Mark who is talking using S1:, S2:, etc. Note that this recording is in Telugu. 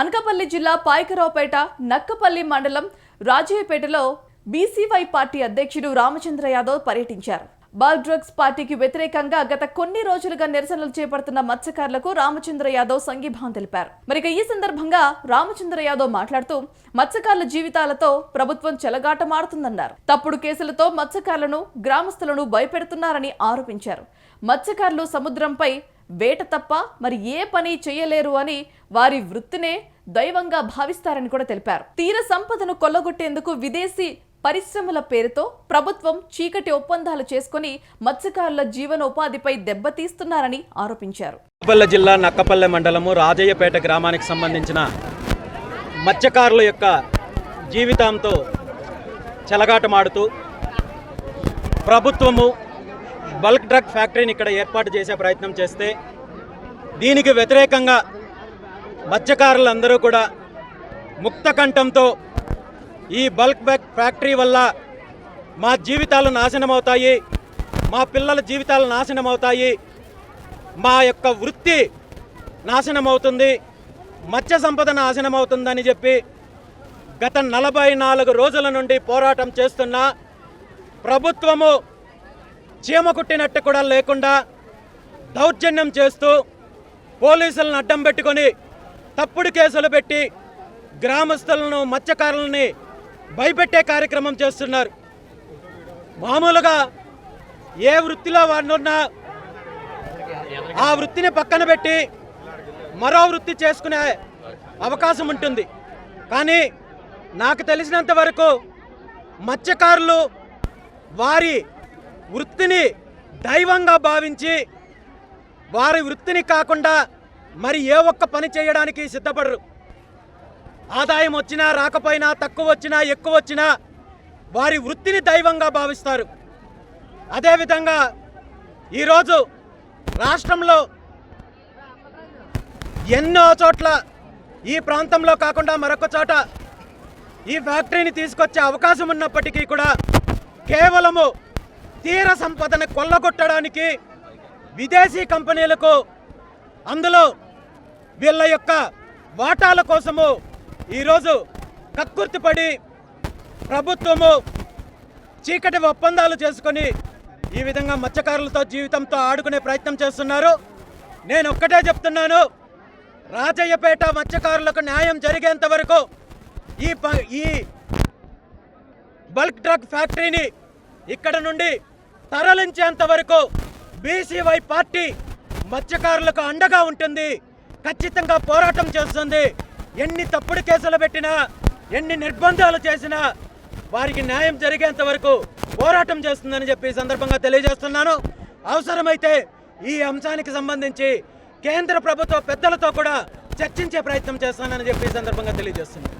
S1: అనకాపల్లి జిల్లా పాయకరావుపేట నక్కపల్లి మండలం రాజయ్యపేటలో బీసీవై పార్టీ అధ్యక్షుడు రామచంద్ర యాదవ్ పర్యటించారు. బాల్ డ్రగ్స్ పార్టీకి వ్యతిరేకంగా గత కొన్ని రోజులుగా నిరసనలు చేపడుతున్న మత్స్యకారులకు రామచంద్ర యాదవ్ సంఘీభావం తెలిపారు. మరి ఈ సందర్భంగా రామచంద్ర యాదవ్ మాట్లాడుతూ మత్స్యకారుల జీవితాలతో ప్రభుత్వం చెలగాటమాడుతుందన్నారు. తప్పుడు కేసులతో మత్స్యకారులను గ్రామస్తులను భయపెడుతున్నారని ఆరోపించారు. మత్స్యకారులు సముద్రంపై వేట తప్ప మరి ఏ పని చేయలేరు అని వారి వృత్తినే దైవంగా భావిస్తారని కూడా తెలిపారు. తీర సంపదను కొల్లగొట్టేందుకు విదేశీ పరిశ్రమల పేరుతో ప్రభుత్వం చీకటి ఒప్పందాలు చేసుకుని మత్స్యకారుల జీవనోపాధిపై దెబ్బతీస్తున్నారని ఆరోపించారు.
S2: నక్కపల్లె జిల్లా నక్కపల్లె మండలము రాజయ్యపేట గ్రామానికి సంబంధించిన మత్స్యకారుల యొక్క జీవితంతో చెలగాటమాడుతూ ప్రభుత్వము బల్క్ డ్రగ్ ఫ్యాక్టరీని ఇక్కడ ఏర్పాటు చేసే ప్రయత్నం చేస్తే దీనికి వ్యతిరేకంగా మత్స్యకారులందరూ కూడా ముక్త కంఠంతో ఈ బల్క్ బ్యాక్ ఫ్యాక్టరీ వల్ల మా జీవితాలు నాశనం అవుతాయి మా పిల్లల జీవితాలు నాశనం అవుతాయి మా యొక్క వృత్తి నాశనం అవుతుంది మత్స్య సంపద నాశనం అవుతుందని చెప్పి గత నలభై నాలుగు రోజుల నుండి పోరాటం చేస్తున్న ప్రభుత్వము చీమ కుట్టినట్టు కూడా లేకుండా దౌర్జన్యం చేస్తూ పోలీసులను అడ్డం పెట్టుకొని తప్పుడు కేసులు పెట్టి గ్రామస్తులను మత్స్యకారులని భయపెట్టే కార్యక్రమం చేస్తున్నారు. మామూలుగా ఏ వృత్తిలో వాడున్నా ఆ వృత్తిని పక్కన పెట్టి మరో వృత్తి చేసుకునే అవకాశం ఉంటుంది. కానీ నాకు తెలిసినంత వరకు మత్స్యకారులు వారి వృత్తిని దైవంగా భావించి వారి వృత్తిని కాకుండా మరి ఏ ఒక్క పని చేయడానికి సిద్ధపడరు. ఆదాయం వచ్చినా రాకపోయినా తక్కువ వచ్చినా ఎక్కువ వచ్చినా వారి వృత్తిని దైవంగా భావిస్తారు. అదేవిధంగా ఈరోజు రాష్ట్రంలో ఎన్నో చోట్ల ఈ ప్రాంతంలో కాకుండా మరొక చోట ఈ ఫ్యాక్టరీని తీసుకొచ్చే అవకాశం ఉన్నప్పటికీ కూడా కేవలము తీర సంపదను కొల్లగొట్టడానికి విదేశీ కంపెనీలకు అందులో వీళ్ళ యొక్క వాటాల కోసము ఈరోజు కక్కుర్తిపడి ప్రభుత్వము చీకటి ఒప్పందాలు చేసుకొని ఈ విధంగా మత్స్యకారులతో జీవితంతో ఆడుకునే ప్రయత్నం చేస్తున్నారు. నేను ఒక్కటే చెప్తున్నాను రాజయ్యపేట మత్స్యకారులకు న్యాయం జరిగేంత వరకు ఈ ప- ఈ బల్క్ డ్రగ్ ఫ్యాక్టరీని ఇక్కడ నుండి తరలించేంత వరకు బీసీవై పార్టీ మత్స్యకారులకు అండగా ఉంటుంది ఖచ్చితంగా పోరాటం చేస్తుంది. ఎన్ని తప్పుడు కేసులు పెట్టినా ఎన్ని నిర్బంధాలు చేసినా వారికి న్యాయం జరిగేంత వరకు పోరాటం చేస్తుందని చెప్పి ఈ సందర్భంగా తెలియజేస్తున్నాను. అవసరమైతే ఈ అంశానికి సంబంధించి కేంద్ర ప్రభుత్వ పెద్దలతో కూడా చర్చించే ప్రయత్నం చేస్తానని చెప్పి సందర్భంగా తెలియజేస్తున్నాను.